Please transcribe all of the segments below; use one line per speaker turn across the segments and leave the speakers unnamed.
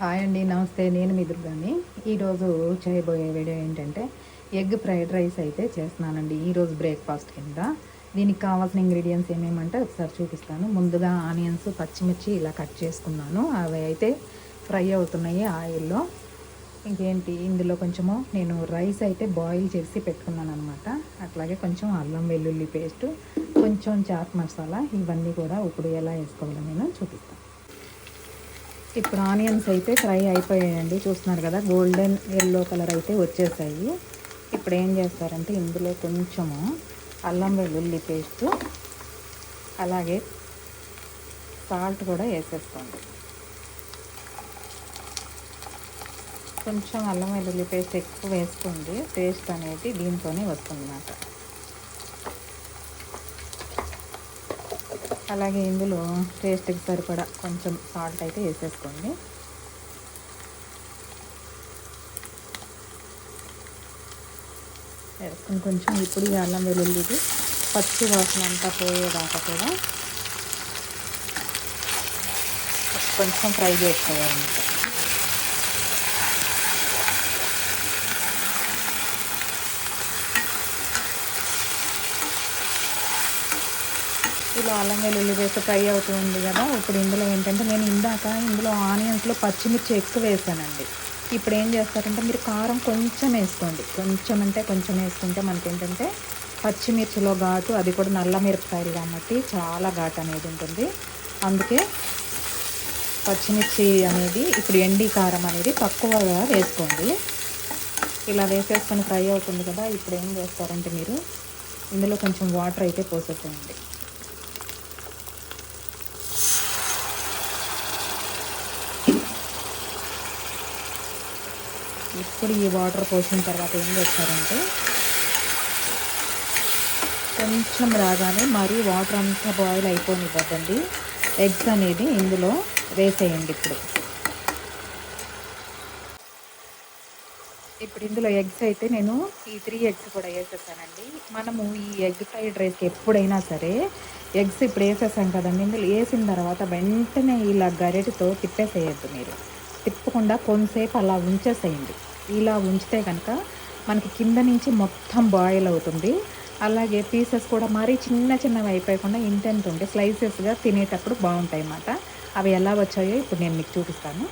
Hi అండి నమస్తే. నేను మీ దుర్గాని. ఈరోజు చేయబోయే వీడియో ఏంటంటే ఎగ్ ఫ్రైడ్ రైస్ అయితే చేస్తున్నానండి. ఈరోజు బ్రేక్ఫాస్ట్ కింద. దీనికి కావాల్సిన ఇంగ్రీడియంట్స్ ఏమేమంటే ఒకసారి చూపిస్తాను. ముందుగా ఆనియన్స్ పచ్చిమిర్చి ఇలా కట్ చేసుకున్నాను. అవి అయితే ఫ్రై అవుతున్నాయి ఆయిల్లో. ఇంకేంటి ఇందులో కొంచెము నేను రైస్ అయితే బాయిల్ చేసి పెట్టుకున్నాను అనమాట అట్లాగే కొంచెం అల్లం వెల్లుల్లి పేస్ట్ కొంచెం చాట్ మసాలా ఇవన్నీ కూడా ఇప్పుడు ఎలా వేసుకోవాలో నేను చూపిస్తాను. ఇప్పుడు ఆనియన్స్ అయితే ఫ్రై అయిపోయాయండి. చూస్తున్నారు కదా గోల్డెన్ ఎల్లో కలర్ అయితే వచ్చేసాయి. ఇప్పుడు ఏం చేస్తారంటే ఇందులో కొంచెము అల్లం వెల్లుల్లి పేస్ట్ అలాగే సాల్ట్ కూడా వేసేసుకోండి. కొంచెం అల్లం వెల్లుల్లి పేస్ట్ ఎక్కువ వేసుకోండి. టేస్ట్ అనేది దీంతోనే వస్తుంది అన్నమాట అలాగే ఇందులో టేస్ట్కి సరిపడా కొంచెం సాల్ట్ అయితే వేసేసుకోండి. వేసుకుని కొంచెం ఇప్పుడు ఈ అల్లం వెల్లుల్లిది పచ్చి వాసన అంతా పోయేదాకా కూడా కొంచెం ఫ్రై చేసుకోవాలన్నమాట. ఇలా అల్లం వెల్లుల్లి వేస్తే ఫ్రై అవుతుంది కదా. ఇప్పుడు ఇందులో ఏంటంటే నేను ఇందాక ఇందులో ఆనియన్స్లో పచ్చిమిర్చి ఎక్కువ వేసానండి. ఇప్పుడు ఏం చేస్తారంటే మీరు కారం కొంచెం వేసుకోండి. కొంచెం అంటే కొంచెం వేసుకుంటే మనకి ఏంటంటే పచ్చిమిర్చిలో ఘాటు అది కూడా నల్ల మిరపకాయలు కాబట్టి చాలా ఘాటు అనేది ఉంటుంది. అందుకే పచ్చిమిర్చి అనేది ఇప్పుడు ఎండి కారం అనేది తక్కువగా వేసుకోండి. ఇలా వేసేసుకొని ఫ్రై అవుతుంది కదా. ఇప్పుడు ఏం చేస్తారంటే మీరు ఇందులో కొంచెం వాటర్ అయితే పోసేసేయండి. ఇప్పుడు ఈ వాటర్ పోసిన తర్వాత ఏం చేస్తారంటే కొంచెం రాగానే మరి వాటర్ అంతా బాయిల్ అయిపోనివ్వద్దండి. ఎగ్స్ అనేది ఇందులో వేసేయండి ఇప్పుడు. ఇప్పుడు ఇందులో ఎగ్స్ అయితే నేను ఈ త్రీ ఎగ్స్ కూడా వేసేసానండి. మనము ఈ ఎగ్ ఫ్రైడ్ రైస్కి ఎప్పుడైనా సరే ఎగ్స్ ఇప్పుడు వేసేసాం కదండి. ఇందులో వేసిన తర్వాత వెంటనే ఇలా గరిటతో తిప్పేసేయద్దు మీరు. తిప్పకుండా కొంతసేపు అలా ఉంచేసేయండి. ఇలా ఉంచితే కనుక మనకి కింద నుంచి మొత్తం బాయిల్ అవుతుంది. అలాగే పీసెస్ కూడా మరీ చిన్న చిన్నవి అయిపోయకుండా ఇంటెంట్ ఉంటే స్లైసెస్గా తినేటప్పుడు బాగుంటాయి అన్నమాట. అవి ఎలా వచ్చాయో ఇప్పుడు నేను మీకు చూపిస్తాను.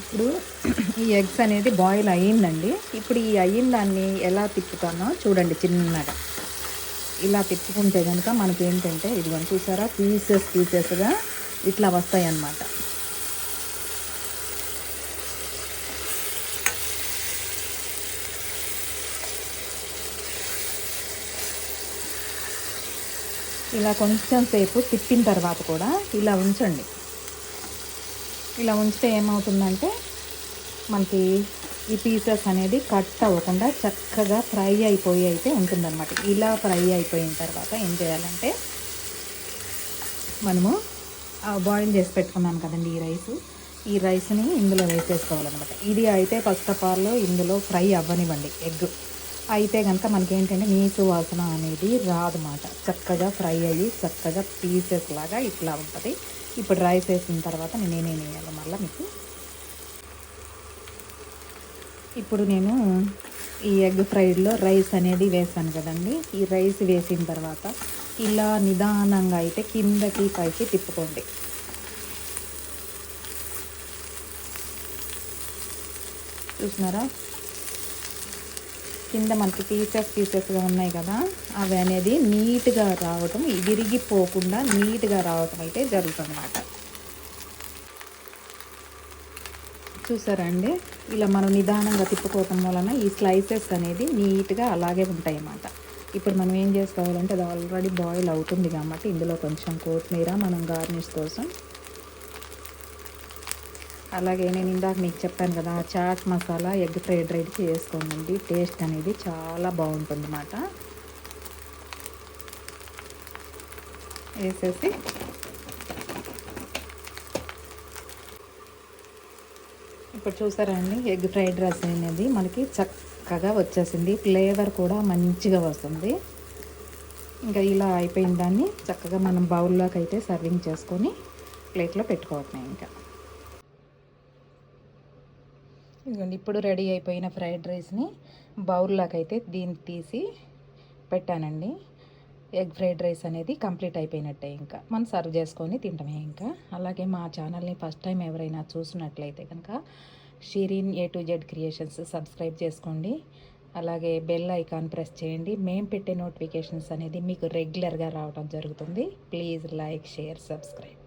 ఇప్పుడు ఈ ఎగ్స్ అనేది బాయిల్ అయ్యిందండి. ఇప్పుడు ఈ అయిన దాన్ని ఎలా తిప్పుతానో చూడండి చిన్నగా. ఇలా తిప్పుకుంటే కనుక మనకి ఏంటంటే ఇదిగోని చూసారా పీసెస్ పీసెస్గా ఇట్లా వస్తాయి అన్నమాట ఇలా కొంచెం సేపు తిప్పిన తర్వాత కూడా ఇలా ఉంచండి. ఇలా ఉంచితే ఏమవుతుందంటే మనకి ఈ పీసెస్ అనేది కట్ అవ్వకుండా చక్కగా ఫ్రై అయిపోయి అయితే ఉంటుందన్నమాట. ఇలా ఫ్రై అయిపోయిన తర్వాత ఏం చేయాలంటే మనము బాయిల్ చేసి పెట్టుకున్నాను కదండి ఈ రైస్. ఈ రైస్ని ఇందులో వేసేసుకోవాలన్నమాట. ఇది అయితే ఫస్ట్ ఆఫ్ ఆల్ ఇందులో ఫ్రై అవ్వనివ్వండి ఎగ్. అయితే కనుక మనకేంటంటే నీచు వాసన అనేది రాదన్నమాట. చక్కగా ఫ్రై అయ్యి చక్కగా పీసెస్ లాగా ఇట్లా ఉంటుంది. ఇప్పుడు రైస్ వేసిన తర్వాత నేను నేనేం వేయాలి మళ్ళీ మీకు? ఇప్పుడు నేను ఈ ఎగ్ ఫ్రైడ్లో రైస్ అనేది వేసాను కదండి. ఈ రైస్ వేసిన తర్వాత ఇలా నిదానంగా అయితే కిందకి పైకి తిప్పుకోండి. చూసినారా? కింద మనకి పీసెస్ పీసెస్గా ఉన్నాయి కదా అవి అనేది నీట్గా రావటం విరిగిపోకుండా నీట్గా రావటం అయితే జరుగుతుందన్నమాట. చూసారండి? ఇలా మనం నిదానంగా తిప్పుకోవటం వలన ఈ స్లైసెస్ అనేది నీట్గా అలాగే ఉంటాయి అన్నమాట ఇప్పుడు మనం ఏం చేసుకోవాలంటే అది ఆల్రెడీ బాయిల్ అవుతుంది కాబట్టి ఇందులో కొంచెం కొత్తిమీర మనం గార్నిష్ కోసం అలాగే నేను ఇందాక మీకు చెప్పాను కదా chaat masala egg fried rice వేసుకోనండి taste అనేది చాలా బాగుంటుంది అన్నమాట వేసేసి ఇప్పుడు చూసారండి ఎగ్ ఫ్రైడ్ రైస్ అనేది మనకి చక్కగా వచ్చేసింది. ఫ్లేవర్ కూడా మంచిగా వస్తుంది. ఇంకా ఇలా అయిపోయిన దాన్ని చక్కగా మనం బౌల్లోకి అయితే సర్వింగ్ చేసుకొని ప్లేట్లో పెట్టుకోవటమే ఇంకా. ఇదిగోండి ఇప్పుడు రెడీ అయిపోయిన ఫ్రైడ్ రైస్ని బౌల్లాకైతే అయితే దీన్ని తీసి పెట్టానండి. ఎగ్ ఫ్రైడ్ రైస్ అనేది కంప్లీట్ అయిపోయినట్టే ఇంకా. మనం సర్వ్ చేసుకొని తింటమే ఇంకా. అలాగే మా ఛానల్ని ఫస్ట్ టైం ఎవరైనా చూసినట్లయితే కనుక Shirin A to Z creations subscribe చేసుకోండి. అలాగే బెల్ ఐకాన్ ప్రెస్ చేయండి. మేము పెట్టే నోటిఫికేషన్స్ అనేది మీకు రెగ్యులర్గా రావడం జరుగుతుంది. Please like share subscribe.